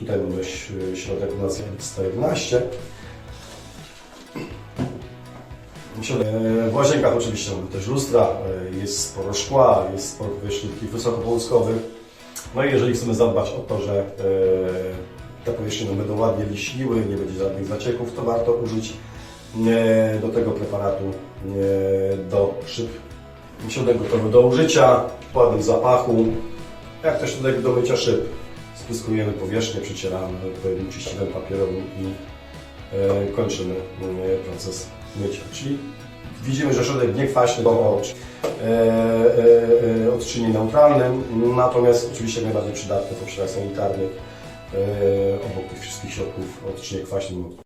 Tutaj mamy środek na 111. Środek- e, W łazienkach oczywiście mamy też lustra, e, jest sporo szkła, jest sporo powierzchni takich. No i jeżeli chcemy zadbać o to, że e, te powierzchnie będą ładnie liśniły, nie będzie żadnych zacieków, to warto użyć do tego preparatu do szyb środek gotowy do użycia, w zapachu. Jak też środek do mycia szyb. Spryskujemy powierzchnię, przecieramy odpowiednim czyściwem papierowym i e, kończymy e, proces mycia. Czyli widzimy, że środek niekwaśny do oczu. E, odczynie neutralnym, natomiast oczywiście najbardziej przydatny w obszarach sanitarnych obok tych wszystkich środków odczynie kwaśnym